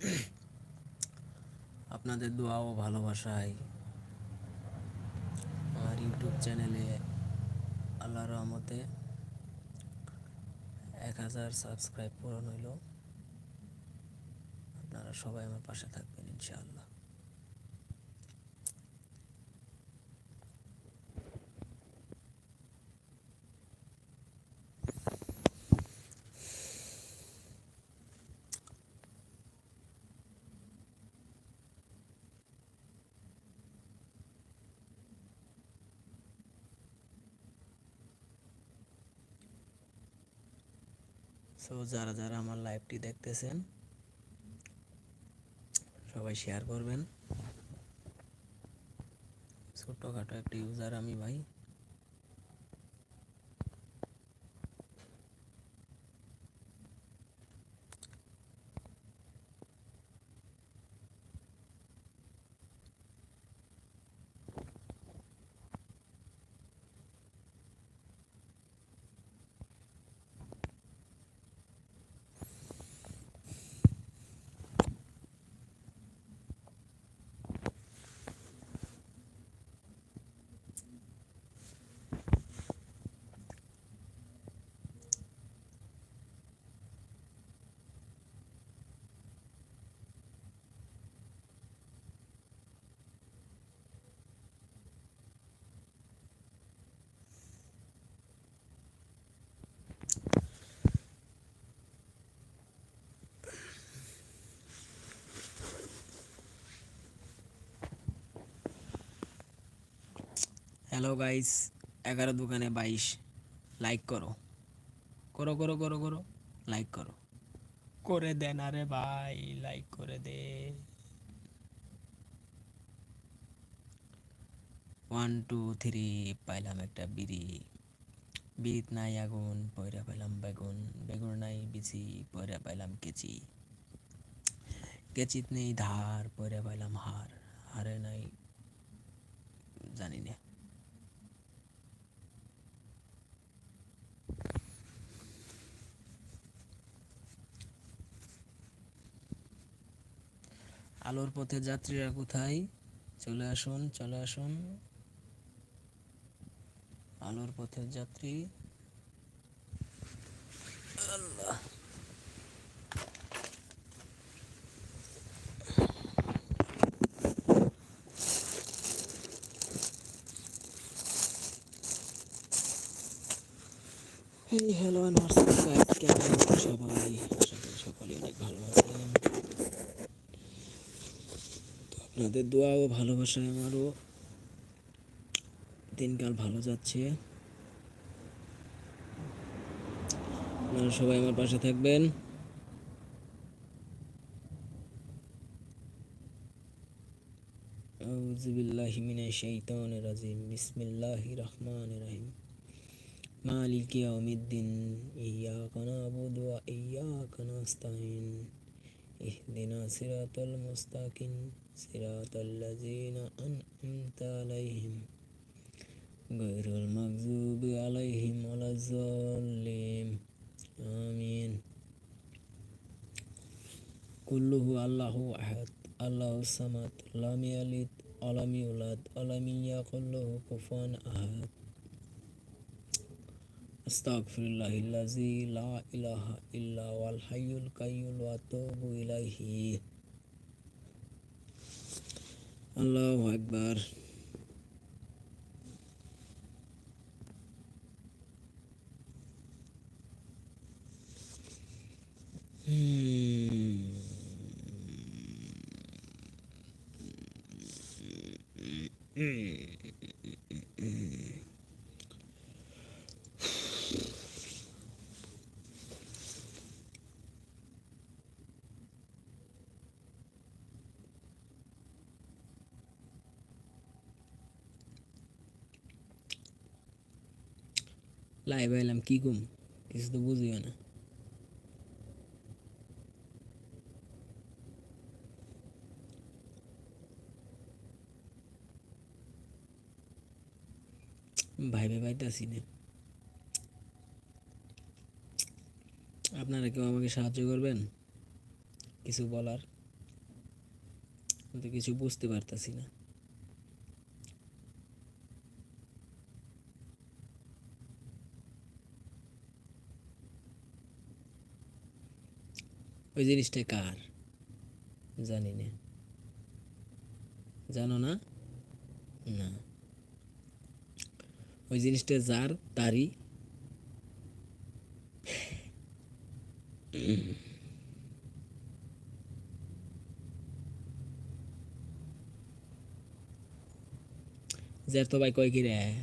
আপনাদের দোয়া ও ভালোবাসায় আমার ইউটিউব চ্যানেলে আল্লাহ রহমতে এক হাজার সাবস্ক্রাইব পূরণ হইল। আপনারা সবাই আমার পাশে থাকবেন, ইনশাআল্লাহ। সো যারা যারা আমার লাইভটি দেখতেছেন সবাই শেয়ার করবেন। ছোট্টখাটো একটা ইউজার আমি ভাই। হ্যালো গাইস এগারো দোকানে বাইশ। লাইক করো। করো করো করো করো। লাইক করো। করে দেন, আরে ভাই লাইক করে দে। ওয়ান টু থ্রি পাইলাম একটা বিড়ি। বিড়িত নাই আগুন, পয়রা পাইলাম বেগুন। বেগুন নাই বিচি, পয়রা পাইলাম কেচি। কেচিত নেই ধার, পয়রা পাইলাম হার। হারে নাই, জানি না। আলোর পথে যাত্রীরা কোথায়? চলে আসুন চলে আসুন। আলোর পথের যাত্রী। আল্লাহ। হ্যালো কেমন সবাই? সকলে অনেক ভালো আছেন তো আপনাদের দোয়া ও ভালোবাসায় আমারও দিনকাল ভালো যাচ্ছে। আপনারা সবাই আমার পাশে থাকবেন। আউযুবিল্লাহি মিনাশ শাইতানির রাজিম। বিসমিল্লাহির রহমানির রহিম। মালিকি ইয়াউমিদ্দিন। ইয়্যাকা না'বুদু ওয়া ইয়্যাকা নাস্তাইন اهدنا صراط المستقيم صراط الذين أنعمت عليهم غير المغضوب عليهم ولا الضالين. آمين. كله الله أحد الله الصمد لم يلد ولم يولد ولم يكن له كفوا أحد. আস্তাগফিরুল্লাহ ইল্লাজি লা ইলাহা ইল্লা ওয়াল হাইয়ুল কাইয়ুম ওয়া আতুবু ইলাইহি। আল্লাহু আকবার। লাইভ এলাম কি গুম কিছু তো বুঝিও না ভাইবে পাইতেছি না আপনারা কেউ আমাকে সাহায্য করবেন কিছু বলার আমি তো কিছু বুঝতে পারতাছি না ওই জিনিসটা কার? জানি না। জানো না? না। ওই জিনিসটা যার, তারই। যার তো ভাই কয় কি রে?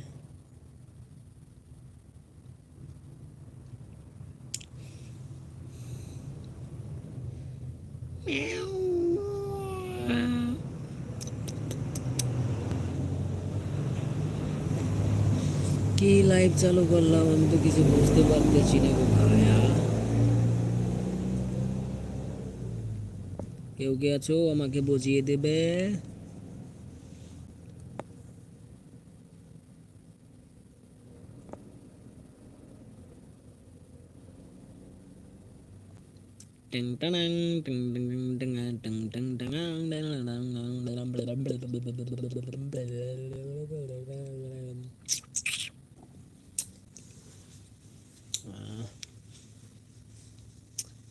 কি লাইভ চালু করলাম আমি তো কিছু বুঝতে পারতেছি না গো ভাইয়া কেউ কে আছো? আমাকে বুঝিয়ে দেবে? টিং টাং টিং টিং টিং টিং টিং টিং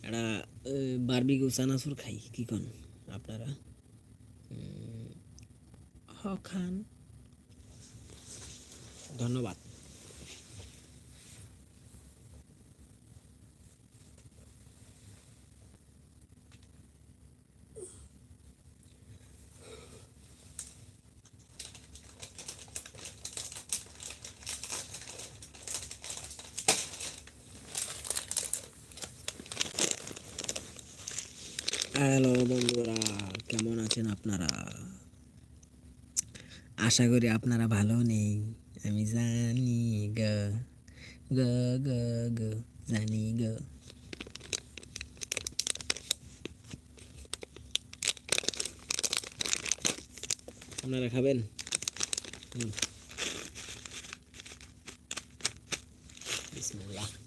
এটা বারবিকিউ চানাচুর খাই কি কোন আপনারা উম, হ খান ধন্যবাদ হ্যালো বন্ধুরা, কেমন আছেন আপনারা? আশা করি আপনারা ভালো নেই। আমি জানি গ গ গ গ, জানি গ। আপনারা খাবেন। বিসমিল্লাহ।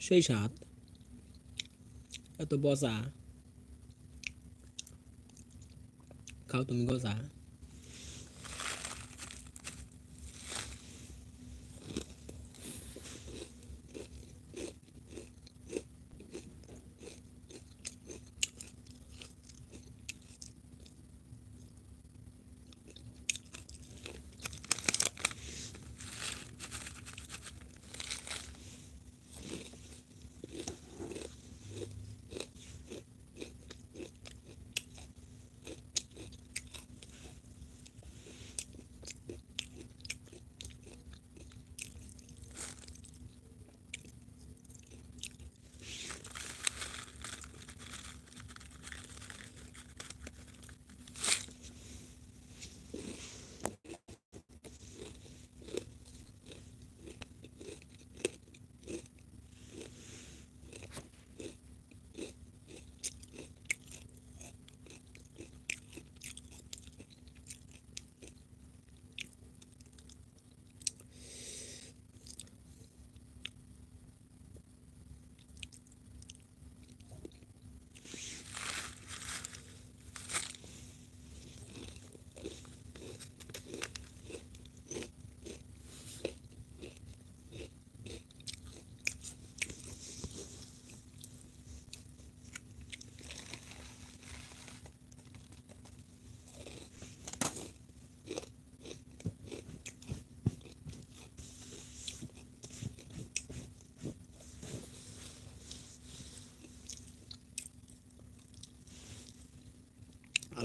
সেই স্বাদ এত বসা খাও তুমি গজা।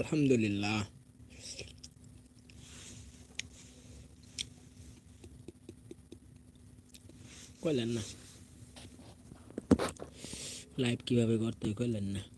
আলহামদুলিল্লাহ। কইলেন না। লাইভ কীভাবে করতে কইলেন না।